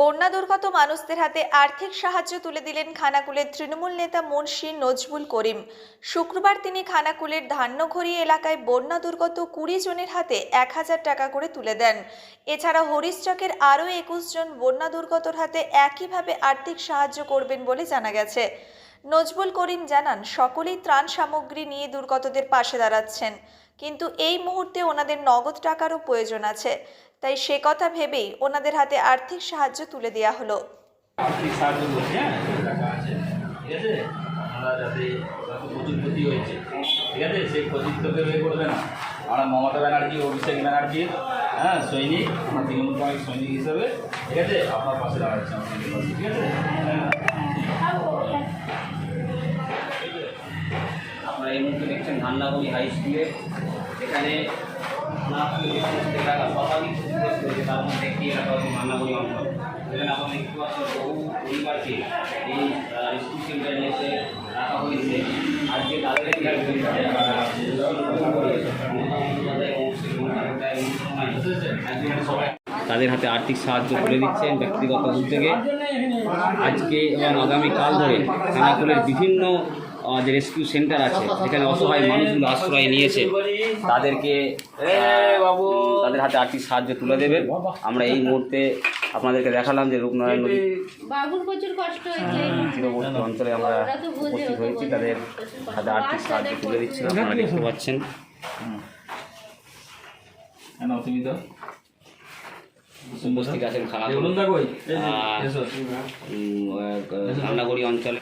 বন্যা দুর্গত মানুষদের হাতে আর্থিক সাহায্য তুলে দিলেন খানাকুলের তৃণমূল নেতা মুন্সি নজবুল করিম। শুক্রবার তিনি খানাকুলের ধান্যঘড়ি এলাকায় বন্যা দুর্গত কুড়ি জনের হাতে এক হাজার টাকা করে তুলে দেন। এছাড়া হরিশচকের আরও একুশ জন বন্যা দুর্গতর হাতে একইভাবে আর্থিক সাহায্য করবেন বলে জানা গেছে। নজবুল করিম জানান, সকলেই ত্রাণ সামগ্রী নিয়ে দুর্গতদের পাশে দাঁড়াচ্ছেন। কিন্তু এই মুহূর্তে ওনাদের নগদ টাকারও প্রয়োজন আছে। তাই সে কথা ভেবেই ওনাদের হাতে আর্থিক সাহায্য তুলে দেওয়া হলো। হ্যাঁ হ্যাঁ ঠিক আছে? আপনার পাশে ঠিক আছে? হ্যাঁ। আপনারা এই মুহূর্তে দেখছেন ধান্নাগুড়ি হাই স্কুলে এখানে তার মধ্যে একটি এলাকা তাদের হাতে আর্থিক সাহায্য করে দিচ্ছেন ব্যক্তিগত উদ্যোগে। আজকে এবং আগামীকাল ধরে খানাকুলের বিভিন্ন যে রেস্কিউ সেন্টার আছে যেখানে অসহায় মানুষগুলো আশ্রয় নিয়েছে তাদেরকে বাবু। তাদের হাতে আর্থিক সাহায্য তুলে দেবেন আমরা এই মুহূর্তে আপনাদেরকে দেখালাম যে রূপনারায়ণ নদী তীরবর্তী অঞ্চলে আমরা উপস্থিত হয়েছি তাদের হাতে আর্থিক সাহায্য তুলে দিচ্ছেন আপনারা দেখতে পাচ্ছেন। কেন তুমি তো উপস্থিত আছেন অঞ্চলে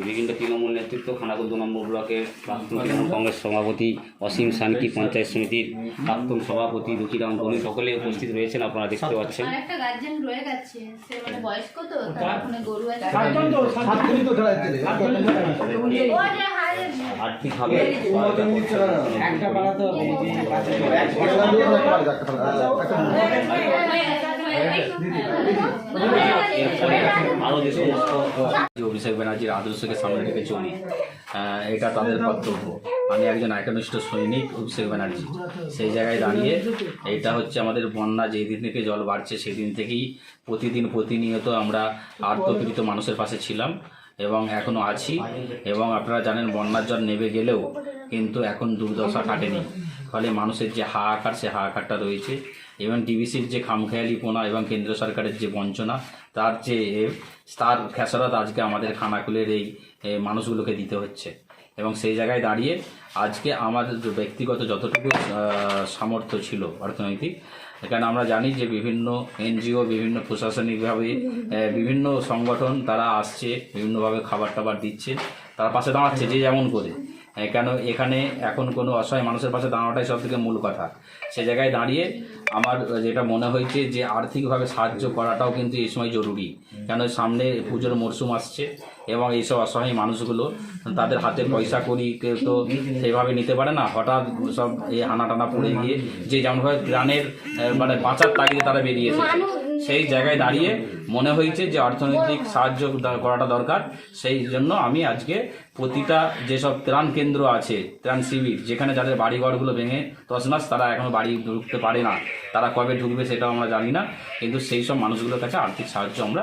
বিভিন্ন তৃণমূল নেতৃত্ব খানাকুল দু নম্বর ব্লকের প্রাক্তন তৃণমূল কংগ্রেস সভাপতি অসীম শান্তি পঞ্চায়েত সমিতির প্রাক্তন সভাপতি রুচিরাম ধনী সকলে উপস্থিত রয়েছেন আপনারা দেখতে পাচ্ছেন আর একটা গার্জেন রয়ে গেছে সে মানে বয়স্ক তো আর্থিকভাবে আরও যে সমস্ত অভিষেক ব্যানার্জির আদর্শকে সামনে রেখে চলি এটা তাদের কর্তব্য আমি একজন একনিষ্ঠ সৈনিক অভিষেক ব্যানার্জি সেই জায়গায় দাঁড়িয়ে এটা হচ্ছে আমাদের বন্যা যেই দিন থেকে জল বাড়ছে সেদিন থেকেই প্রতিদিন প্রতিনিয়ত আমরা আর্তপীড়িত মানুষের পাশে ছিলাম এবং এখনও আছি। এবং আপনারা জানেন বন্যার জল নেবে গেলেও কিন্তু এখন দুর্দশা কাটেনি। ফলে মানুষের যে হাহাকার, সে হাহাকারটা রয়েছে। এবং ডিবিসির যে খামখেয়ালিপনা এবং কেন্দ্র সরকারের যে বঞ্চনা, তার যে তার খেসরাত আজকে আমাদের খানাকুলের এই মানুষগুলোকে দিতে হচ্ছে। এবং সেই জায়গায় দাঁড়িয়ে আজকে আমার ব্যক্তিগত যতটুকু সামর্থ্য ছিল অর্থনৈতিক এখানে আমরা জানি যে বিভিন্ন এনজিও, বিভিন্ন প্রশাসনিকভাবে বিভিন্ন সংগঠন তারা আসছে, বিভিন্নভাবে খাবার টাবার দিচ্ছে, তারা পাশে দাঁড়াচ্ছে যে যেমন করে। কেন এখানে এখন কোনো অসহায় মানুষের পাশে দাঁড়ানোটাই সব থেকে মূল কথা। সে জায়গায় দাঁড়িয়ে আমার যেটা মনে হয়েছে যে আর্থিকভাবে সাহায্য করাটাও কিন্তু এই সময় জরুরি। কেন সামনে পুজোর মরশুম আসছে এবং এইসব অসহায় মানুষগুলো তাদের হাতে পয়সা করি কেউ তো সেইভাবে নিতে পারে না। হঠাৎ সব এই হানা টানা পড়ে গিয়ে যে যেমনভাবে গ্রানের মানে বাঁচার তাগিদে তারা বেরিয়েছে সেই জায়গায় দাঁড়িয়ে মনে হয়েছে যে অর্থনৈতিক সাহায্য করাটা দরকার। সেই জন্য আমি আজকে প্রতিটা যেসব ত্রাণ কেন্দ্র আছে ত্রাণ শিবির যেখানে যাদের বাড়িঘরগুলো ভেঙে তছনছ তারা এখনও বাড়ি ঢুকতে পারে না। তারা কবে ঢুকবে সেটাও আমরা জানি না। কিন্তু সেই সব মানুষগুলোর কাছে আর্থিক সাহায্য আমরা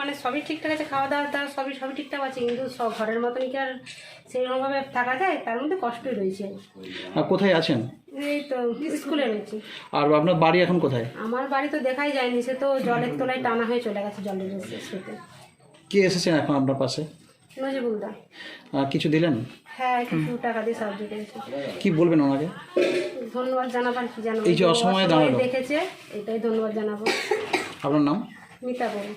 মানে সবই ঠিকঠাক আছে খাওয়া দাওয়া দাওয়া সবই সবই ঠিকঠাক আছে কিন্তু সব ঘরের মতন কি আর সেইরকমভাবে থাকা যায়? তার মধ্যে কষ্টই রয়েছে। আর কোথায় আছেন? এই তো স্কুলে রয়েছে। আর আপনার বাড়ি এখন কোথায়? আমার বাড়ি তো দেখাই যায়নি সে তো জলের তলায় টানা হয়ে চলে গেছে জলের স্রোতে। কে এসেছেন এখন আপনার পাশে? নজিবুলদা আর কিছু দিলেন? হ্যাঁ কিছু টাকা দিয়ে সাহায্য করেছে। কি বলবেন ওনাকে? ধন্যবাদ জানাবার কি জানাব এই যে অসময়ে দাঁড়াল। দেখেছে এটাই ধন্যবাদ জানাব। আপনার নাম? মিতা বলুন